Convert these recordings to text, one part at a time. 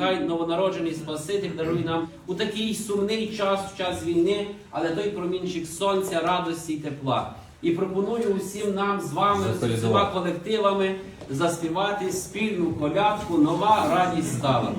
Хай новонароджений Спаситель дарує нам у такий сумний час, в час війни, але той промінчик сонця, радості і тепла. І пропоную усім нам з вами, з усіма колективами, заспівати спільну колядку, нова радість стала.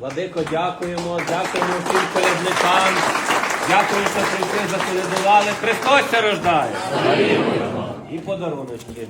Владико, дякуємо, дякуємо всім колядникам. Дякую, що прийшли, заколядували. Христос рождає. І подаруночки.